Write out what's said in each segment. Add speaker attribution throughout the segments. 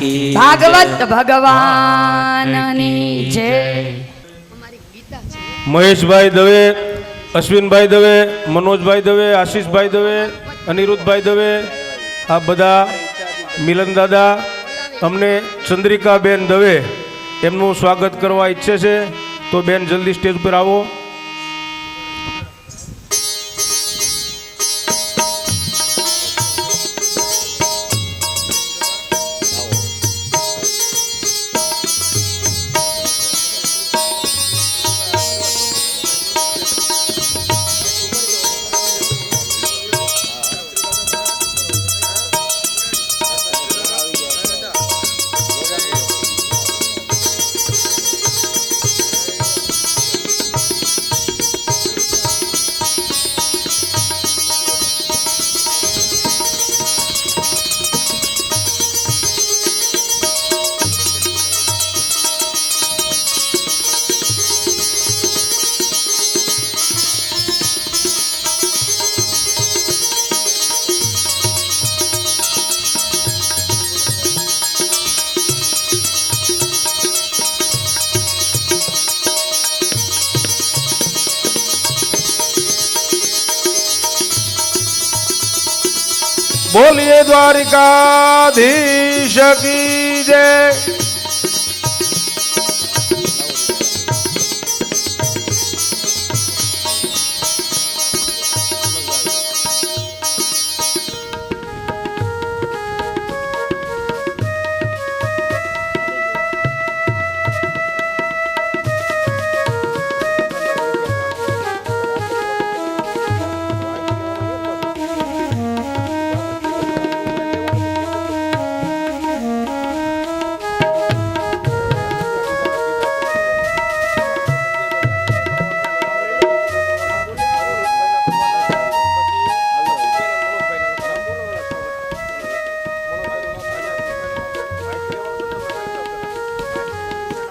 Speaker 1: કી
Speaker 2: ભાગવત ભગવાનની જય.
Speaker 3: મહેશભાઈ દવે અશ્વિનભાઈ દવે મનોજભાઈ દવે આશીષભાઈ દવે અનિરુદ્ધભાઈ દવે આ બધા મિલન દાદા અમને ચંદ્રિકાબેન દવે એમનું સ્વાગત કરવા ઈચ્છે છે. તો બેન જલ્દી સ્ટેજ ઉપર આવો. બોલીએ દ્વારિકાધીશ કી જય.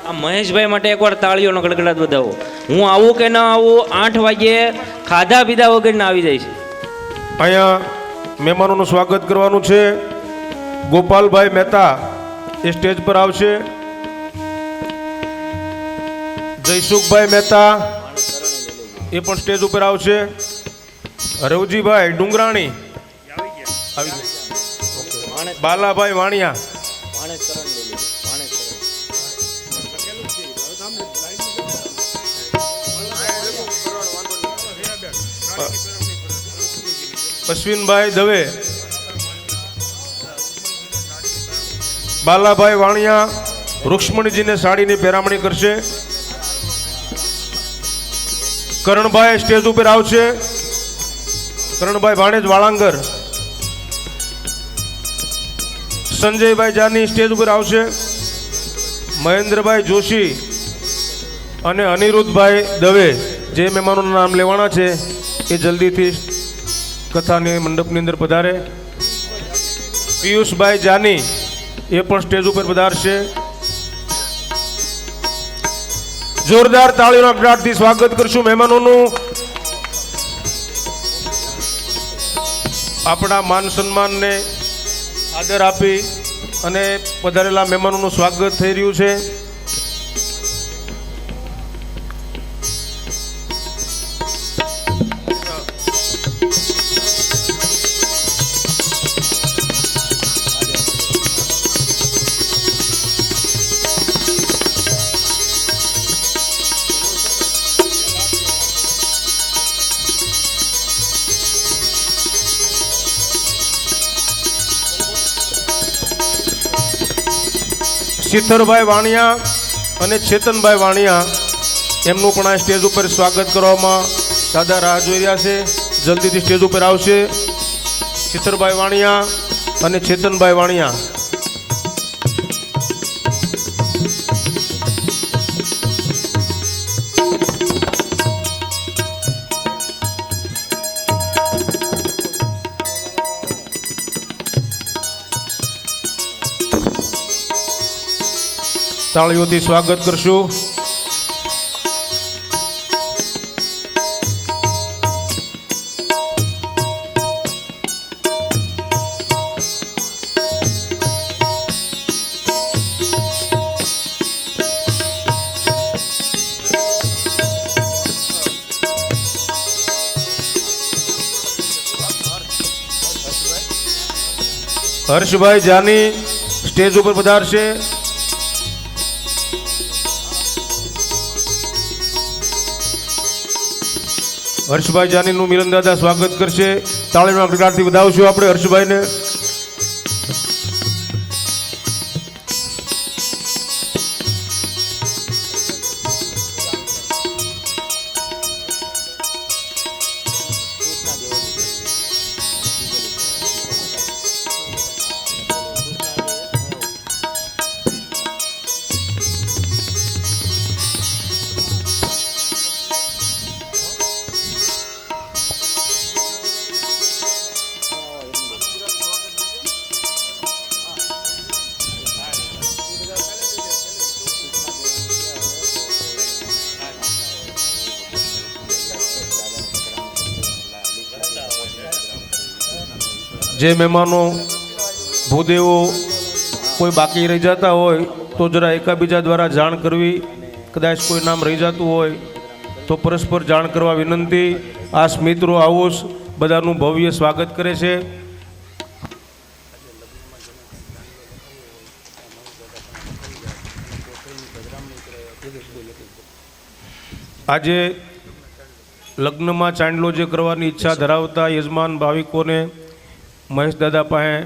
Speaker 1: આ મહેશભાઈ માટે એકવાર તાળીઓનો ગડગડાટ વધાવો. હું આવું કે ન આવું, આઠ વાગ્યે ખાધા પીધા વગર ના આવી જાય છે.
Speaker 3: અહીંયા મહેમાનોનું સ્વાગત કરવાનું છે. ગોપાલભાઈ મહેતા એ સ્ટેજ પર આવશે. જયસુખભાઈ મહેતા એ પણ સ્ટેજ ઉપર આવશે. રવજીભાઈ ડુંગરાણી. આવી ગયા. બાલાભાઈ વાણિયા. અશ્વિનભાઈ દવે, બાલાભાઈ વાણિયા, રૂક્ષ્મણીજીને સાડીની પહેરામણી કરશે. કરણભાઈ સ્ટેજ ઉપર આવશે. કરણભાઈ ભાણેજ વાળાંગર, સંજયભાઈ જાની સ્ટેજ ઉપર આવશે. મહેન્દ્રભાઈ જોશી અને અનિરુદ્ધભાઈ દવે, જે મહેમાનોના નામ લેવાના છે, એ જલ્દીથી કથાની મંડપની અંદર પધારે. પિયુષભાઈ જાની એ પણ સ્ટેજ ઉપર પધારશે. જોરદાર તાળીઓના ગડગડાટથી સ્વાગત કરશું મહેમાનોનું. આપણા માન સન્માનને આદર આપી અને પધારેલા મહેમાનોનું સ્વાગત થઈ રહ્યું છે. શીતરભાઈ વાણિયા અને ચેતનભાઈ વાણિયા, એમનું પણ આ સ્ટેજ ઉપર સ્વાગત કરવામાં દાદા રાહ જોઈ રહ્યા છે. જલ્દીથી સ્ટેજ ઉપર આવશે શીતરભાઈ વાણિયા અને ચેતનભાઈ વાણિયા. તાળીઓથી સ્વાગત કરશું. હર્ષભાઈ જાની સ્ટેજ ઉપર પધારશે. હર્ષભાઈ જાનીનું મિલન દાદા સ્વાગત કરશે. તાળીના પ્રકારથી વધાવશું આપણે હર્ષભાઈને. જે મહેમાનો ભૂદેવો કોઈ બાકી રહી જતા હોય, તો જરા એકાબીજા દ્વારા જાણ કરવી કદાચ કોઈ નામ રહી જતું હોય, તો પરસ્પર જાણ કરવા વિનંતી. આ મિત્રો હાઉસ બધાનું ભવ્ય સ્વાગત કરે છે. આજે લગ્નમાં ચાંદલો જે કરવાની ઈચ્છા ધરાવતા યજમાન ભાવિકોને મહેશ દાદા પાસે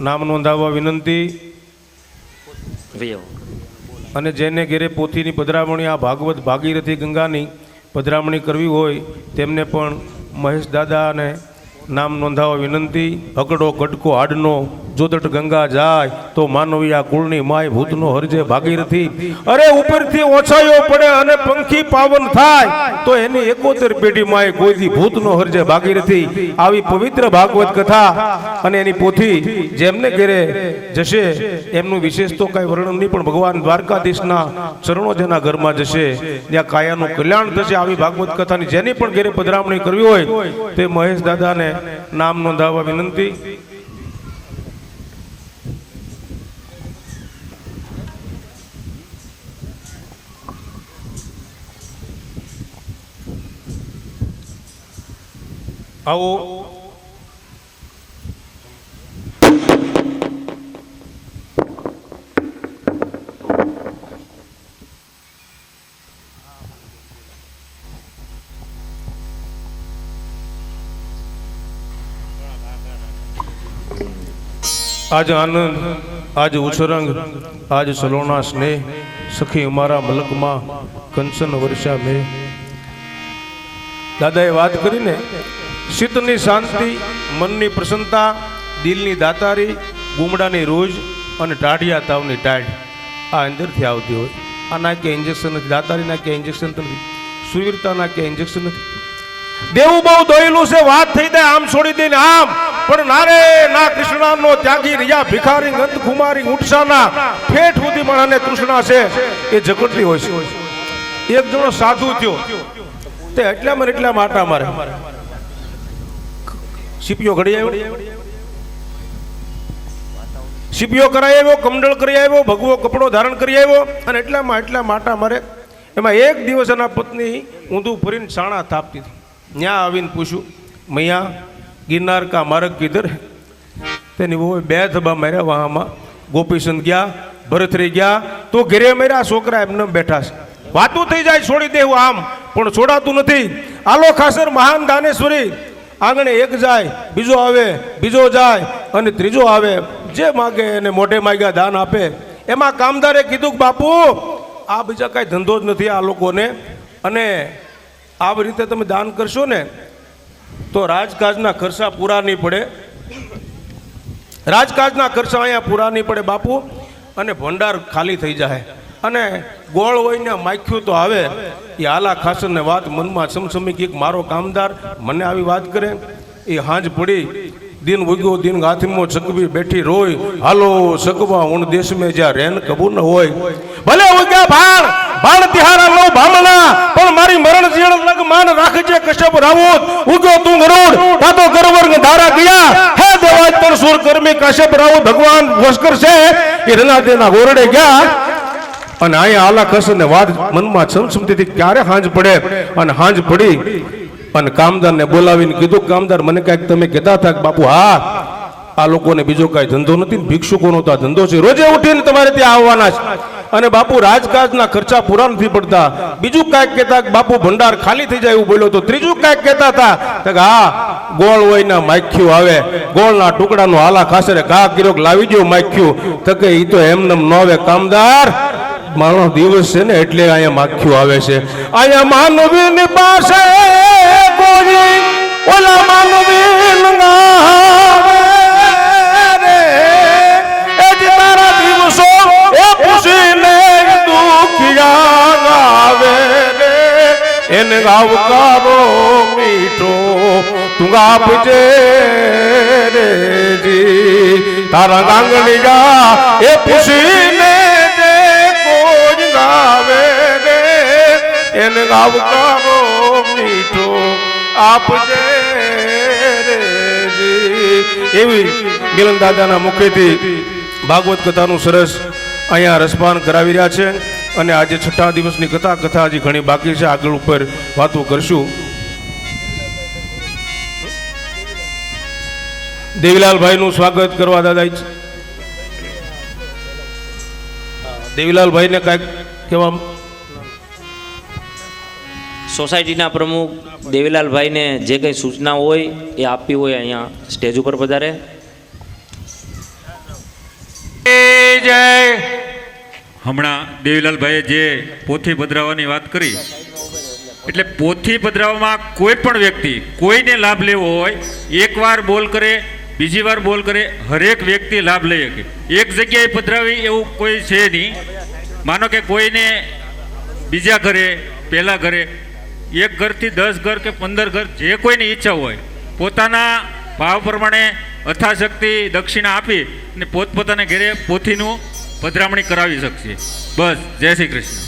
Speaker 3: નામ નોંધાવવા વિનંતી. અને જેને ઘેરે પોથીની પધરામણી આ ભાગવત ભાગીરથી ગંગાની પધરામણી કરવી હોય તેમને પણ મહેશ દાદાને નામ નોંધાવવા વિનંતી. હકડો કટકો હાડનો જોતટ ગંગા જાય તો માનવીયા કુળની માય ભૂતનો હરજે ભાગીરથી અરે ઉપરથી ઓછાયો પડે અને પંખી પાવન થાય, તો એની એકોતેર પેઢી માય કોઈથી ભૂતનો હરજે ભાગીરથી આવી પવિત્ર ભાગવત કથા અને એની પોથી જેમને ઘેરે જશે, એમનું વિશેષ તો કાંઈ વર્ણન નહીં, પણ ભગવાન દ્વારકાધીશના ચરણો જેના ઘરમાં જશે, ત્યાં કાયાનું કલ્યાણ થશે. આવી ભાગવત કથાની જેની પણ ઘેરે પધરામણી કરવી હોય, તે મહેશ દાદાને નામ નોંધાવવા વિનંતી. આવો. આજ આનંદ, આજ ઉછરંગ, આજ સલોના સ્નેહ, સખી અમારા મલકમાં કંચન વર્ષા મેં. દાદાએ વાત કરીને ચિત્તની શાંતિ, મનની પ્રસન્નતા, દિલની દાતારી, ગુમડાની રોજ અને ટાઢિયા તાવની ટાઢ આ અંદરથી આવતી હોય. આ ના કે ઇન્જેક્શન નથી દાતારીના ક્યાં ઇન્જેક્શન નથી સુવીરતાના ક્યાં ઇન્જેક્શન નથી. દેવું બહુ દોયેલું છે, વાત થઈ જાય, આમ છોડી દઈને આમ. પણ નારે ના કૃષ્ણાનો ત્યાગી રહ્યા ભિખારી ગંત કુમારી ઉઠસાના ફેઠ સુધી માણાને તૃષ્ણા છે, એ જગતની હોય છે. એક જણો સાધુ થયો. તે એટલામાં મને એટલા માટા મારે. સીપીઓ ઘડી આવ્યો. સીપીઓ કરાઈ આવ્યો, કમંડળ કરી આવ્યો, ભગવો કપડો ધારણ કરી આવ્યો અને એટલામાં એટલા માટા મારે એમાં એક દિવસ એના પત્ની ઊંધું ફરીને સાણા થાપતી હતી. ત્યાં આવીને પૂછ્યું, મૈયા, ગિરનાર કા માર્ગ કીધર તેની બહુ બે ધબા માર્યા, વહામાં, ગોપીચંદ ગયા, ભરતરી ગયા, તો ઘેરે માર્યા, છોકરા એમને બેઠા છે. વાતું થઈ જાય, છોડી દેવું આમ, પણ છોડાતું નથી. આલો ખાસર મહાન દાનેશ્વરી આંગણે એક જાય, બીજો આવે, બીજો જાય અને ત્રીજો આવે. જે માગે એને મોઢે માગ્યા દાન આપે. એમાં કામદારે કીધું કે બાપુ, આ બીજા કાંઈ ધંધો જ નથી આ લોકોને. અને આવી રીતે તમે દાન કરશો ને, તો રાજકાજના ખર્ચા પૂરા નહીં પડે. રાજકાજના ખર્ચા અહીંયા પૂરા નહીં પડે બાપુ. અને ભંડાર ખાલી થઈ જાય. અને ગોળ હોય ને માખ્યું તો આવે. એ આલા ખાસરને વાત મનમાં સમસમી કે મારો કામદાર મને આવી વાત કરે. એ હાંજ પડી, દિન ઉગ્યો, દિન ગાથીમાં સગવી બેઠી રોય હાલો સગવા ઉણ દેશ મેં જ્યાં રેન કબૂ ન હોય. ભલે ઉગ્યા ભાણ ભાણ તિહારા લો ભામણા પણ મારી મરણ જીણ લગ માન રાખજે કશ્યપ રાવોત. ઉગ્યો તું ગરુડ તાતો ગરવર્ગ ધારા ગયા. હે દેવાજ પણ સુર કર્મી કશ્યપ રાવોત ભગવાન વસ્કર છે. એ રના દેના ગોરડે ગયા. અને અહીંયા આલા કસર ને વાત મનમાં છમછમતીથી ક્યારે હાંજ પડે? અને હાંજ પડી અને કામદારને બોલાવીને કીધું, કામદાર, મને કાંઈક તમે કહેતા હતા બાપુ, હા, આ લોકોને બીજો કાંઈ ધંધો નથી ને ભિક્ષુકોનો તો આ ધંધો છે. રોજે ઉઠીને તમારે ત્યાં આવવાના છે. અને બાપુ, રાજકાજના ખર્ચા પૂરા નથી પડતા. બીજું કાંઈક કહેતા બાપુ, ભંડાર ખાલી થઈ જાય એવું બોલ્યો તો ત્રીજું કાંઈક કહેતા હતા હા, ગોળ હોય ને માખ્યું આવે. ગોળના ટુકડાનો હાલા ખાસરે ઘા કર્યો લાવી દો માખ્યું તો કે એ તો એમને ન આવે, કામદાર. મારો દિવસ છે ને એટલે અહીંયા માખ્યું આવે છે. અહીંયા માનવીની પાસે કોઈ ઓલા માનવી તારા દિવસો એ ખુશીને દુખિયા આવે રે. એને આવકારો મીઠો તું આપજે રે જી. તારા ગાંગલિયા એ ખુશીને એને આવકારો મીઠો આપજે એવી મિલન દાદાના મુખેથી ભાગવત કથાનું સરસ અહીંયા રસપાન કરાવી રહ્યા છે અને આજે છઠ્ઠા દિવસની કથા કથા હજી ઘણી બાકી છે. આગળ ઉપર વાતો કરશું. દેવીલાલભાઈનું સ્વાગત કરવા દાદા દેવીલાલભાઈને કાંઈક કહેવા
Speaker 1: સોસાયટીના પ્રમુખ દેવીલાલભાઈને જે કંઈ સૂચના હોય એ આપવી હોય અહીંયા સ્ટેજ ઉપર પધારે.
Speaker 4: હમણાં દેવીલાલભાઈએ જે પોથી પધરાવવાની વાત કરી, એટલે પોથી પધરાવવામાં કોઈ પણ વ્યક્તિ કોઈને લાભ લેવો હોય, એકવાર બોલ કરે, બીજી વાર બોલ કરે, હરેક વ્યક્તિ લાભ લઈ શકે. એક જગ્યાએ પધરાવી એવું કોઈ છે નહીં. માનો કે કોઈને બીજા ઘરે, પહેલાં ઘરે એક ઘરથી દસ ઘર કે પંદર ઘર જે કોઈની ઈચ્છા હોય, પોતાના ભાવ પ્રમાણે અથાશક્તિ દક્ષિણા આપી અને પોતપોતાના ઘેરે પોથીનું પધરામણી કરાવી શકશે. બસ, જય શ્રી કૃષ્ણ.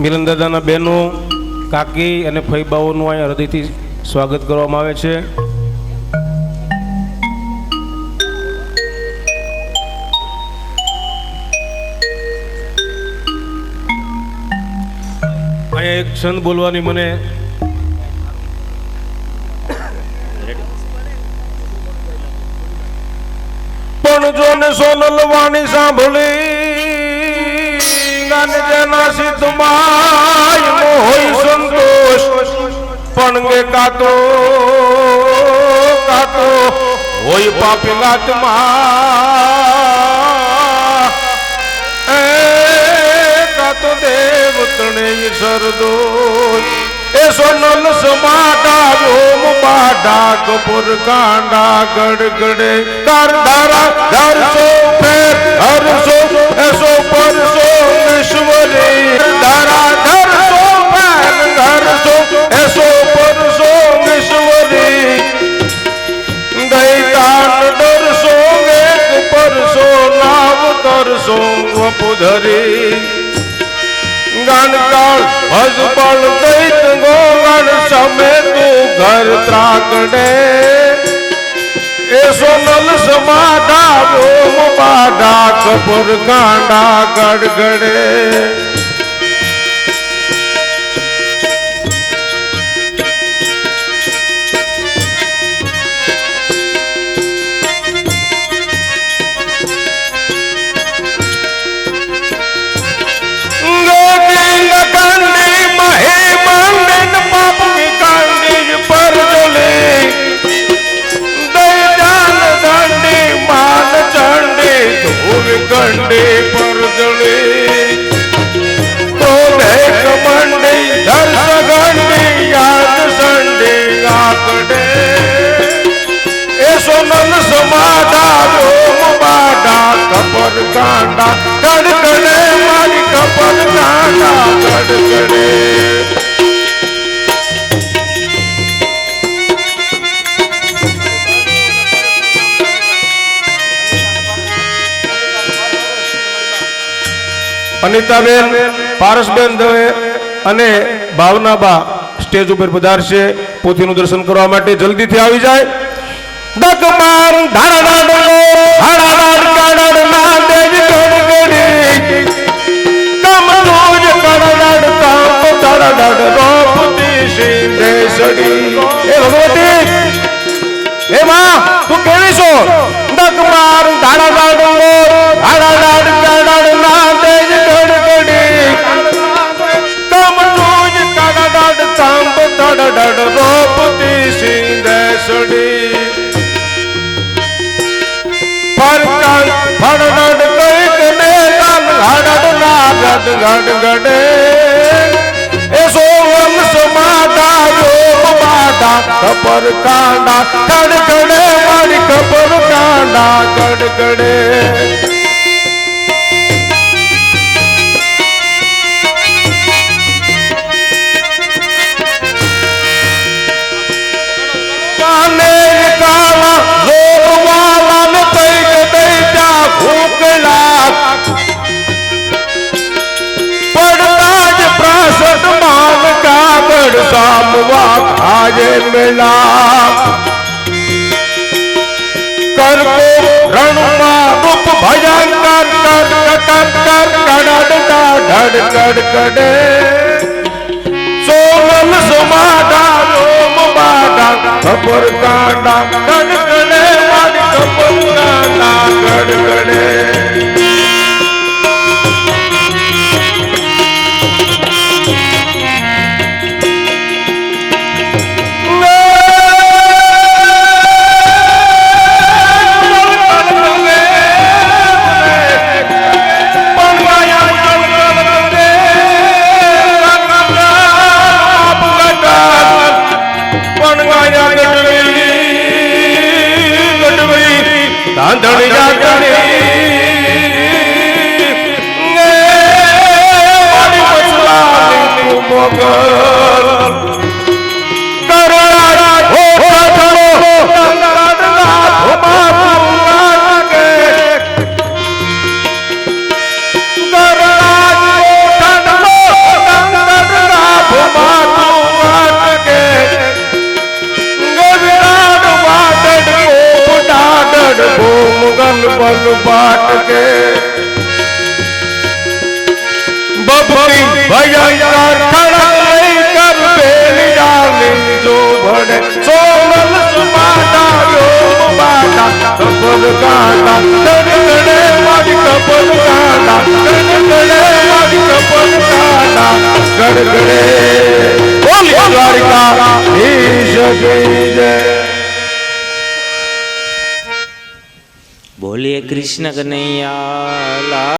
Speaker 3: મિલન દાદાના બહેનો કાકી અને ફઈબાઓનું અહીંયા હૃદયથી સ્વાગત કરવામાં આવે છે. અહીંયા એક છંદ બોલવાની મને પણ જો ને સોનલ વાણી સાંભળી, ગાન જેના સિદ્ધમાય હોય સંતોષ, પણ કે કાતો કાતો, હોય પાપી ગાતમાં સરદોષ એ સોનલ સમાટા રોમ બાડા કપૂર કાંડા ગડગડે. કર ધારા ધરસો ફેર હરસો એસો પરસો ઈશ્વરી. ધારા ધરસો ફેર ધરસો એસો પરસો ઈશ્વરી. દૈતાન ડરસો એક પરસો નાવ તરસો વપુધરી. ગણકાળ હજબળ દૈત ગોગણ સમે તું ઘર ત્રાકડે એ સોનલ સમાધા રોમ બાડા કપૂર કાંડા ગડગડે. કંડી પર જોલે ક્રોધે કમંડી? ધર્ષ ગંડી યાદ સંડી આકડે એ સોનલ સમાડા રોમ બાડા કપર કાંડા કડકડે મારી કપર કાંડા કડકડે અનિતાબેન, પારસબેન દવે અને ભાવનાબા સ્ટેજ ઉપર પધારશે. પોથીનું દર્શન કરવા માટે જલ્દીથી આવી જાય. માં, તું કેવી છો? દક માર દડ દડ રોપતી સિંધે સડી. પરકન ફડડ કઈ કને કાન હડડ ના ગડ ગડ ગડે એ સોવમ સમાડા યોગ માડા કપર કાંડા કડે મારી કપર કાંડા કડ મેલા કરકો રણમાં રૂપ ભયંકર કર કર કર કડડતા ઢડ કડ કડે સોમલ સુમાડા લોમ બાડા ખબર કાંડા કડકડે મારી કપર કાંડા કડકડે તાંદળી મારી મસલાની મોગલ કરોડા હો ગન બલ બાટકે. બબકી ભયંકર ખડક કર બેલી ડાલી જો ભડે સોનલ સુમાટા યો બાટા કપર કાંડા તડકડે મારી કપર કાંડા તડકડે મારી કપર કાંડા ગડગડે બોલી દ્વારિકા કી જય
Speaker 1: બોલીએ કૃષ્ણ કનૈયા